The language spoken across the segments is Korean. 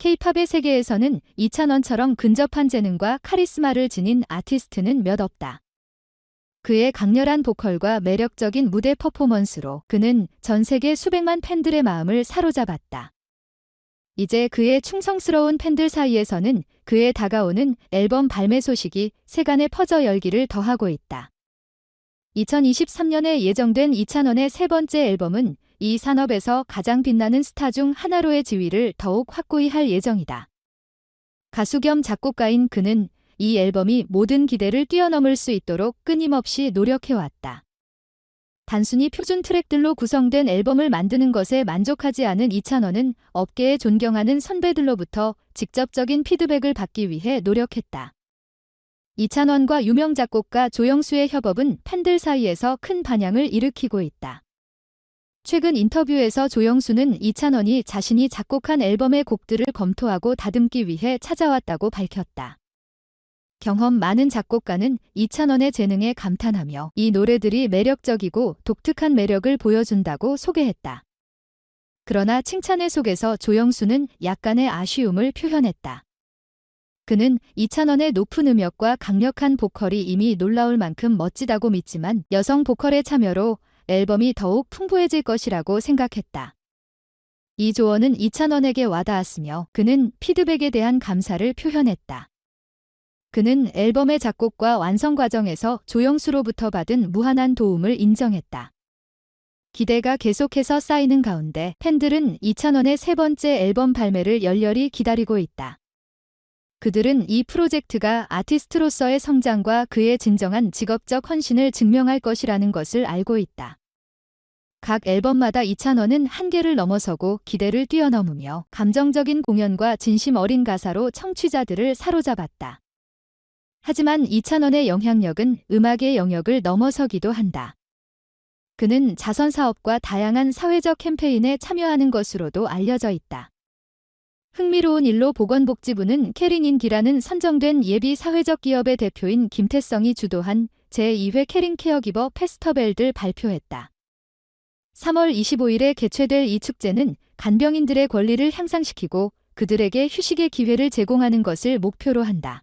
K-팝의 세계에서는 이찬원처럼 근접한 재능과 카리스마를 지닌 아티스트는 몇 없다. 그의 강렬한 보컬과 매력적인 무대 퍼포먼스로 그는 전 세계 수백만 팬들의 마음을 사로잡았다. 이제 그의 충성스러운 팬들 사이에서는 그의 다가오는 앨범 발매 소식이 세간에 퍼져 열기를 더하고 있다. 2023년에 예정된 이찬원의 세 번째 앨범은 이 산업에서 가장 빛나는 스타 중 하나로의 지위를 더욱 확고히 할 예정이다. 가수 겸 작곡가인 그는 이 앨범이 모든 기대를 뛰어넘을 수 있도록 끊임없이 노력해왔다. 단순히 표준 트랙들로 구성된 앨범을 만드는 것에 만족하지 않은 이찬원은 업계에 존경하는 선배들로부터 직접적인 피드백을 받기 위해 노력했다. 이찬원과 유명 작곡가 조영수의 협업은 팬들 사이에서 큰 반향을 일으키고 있다. 최근 인터뷰에서 조영수는 이찬원이 자신이 작곡한 앨범의 곡들을 검토하고 다듬기 위해 찾아왔다고 밝혔다. 경험 많은 작곡가는 이찬원의 재능에 감탄하며 이 노래들이 매력적이고 독특한 매력을 보여준다고 소개했다. 그러나 칭찬의 속에서 조영수는 약간의 아쉬움을 표현했다. 그는 이찬원의 높은 음역과 강력한 보컬이 이미 놀라울 만큼 멋지다고 믿지만 여성 보컬의 참여로 앨범이 더욱 풍부해질 것이라고 생각했다. 이 조언은 이찬원에게 와닿았으며 그는 피드백에 대한 감사를 표현했다. 그는 앨범의 작곡과 완성 과정에서 조영수로부터 받은 무한한 도움을 인정했다. 기대가 계속해서 쌓이는 가운데 팬들은 이찬원의 세 번째 앨범 발매를 열렬히 기다리고 있다. 그들은 이 프로젝트가 아티스트로서의 성장과 그의 진정한 직업적 헌신을 증명할 것이라는 것을 알고 있다. 각 앨범마다 이찬원은 한계를 넘어서고 기대를 뛰어넘으며 감정적인 공연과 진심 어린 가사로 청취자들을 사로잡았다. 하지만 이찬원의 영향력은 음악의 영역을 넘어서기도 한다. 그는 자선 사업과 다양한 사회적 캠페인에 참여하는 것으로도 알려져 있다. 흥미로운 일로 보건복지부는 캐링인기라는 선정된 예비 사회적 기업의 대표인 김태성이 주도한 제2회 캐링 케어 기버 페스터벨을 발표했다. 3월 25일에 개최될 이 축제는 간병인들의 권리를 향상시키고 그들에게 휴식의 기회를 제공하는 것을 목표로 한다.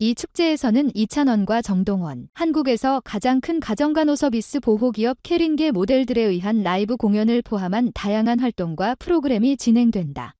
이 축제에서는 이찬원과 정동원, 한국에서 가장 큰 가정간호 서비스 보호기업 캐링계 모델들에 의한 라이브 공연을 포함한 다양한 활동과 프로그램이 진행된다.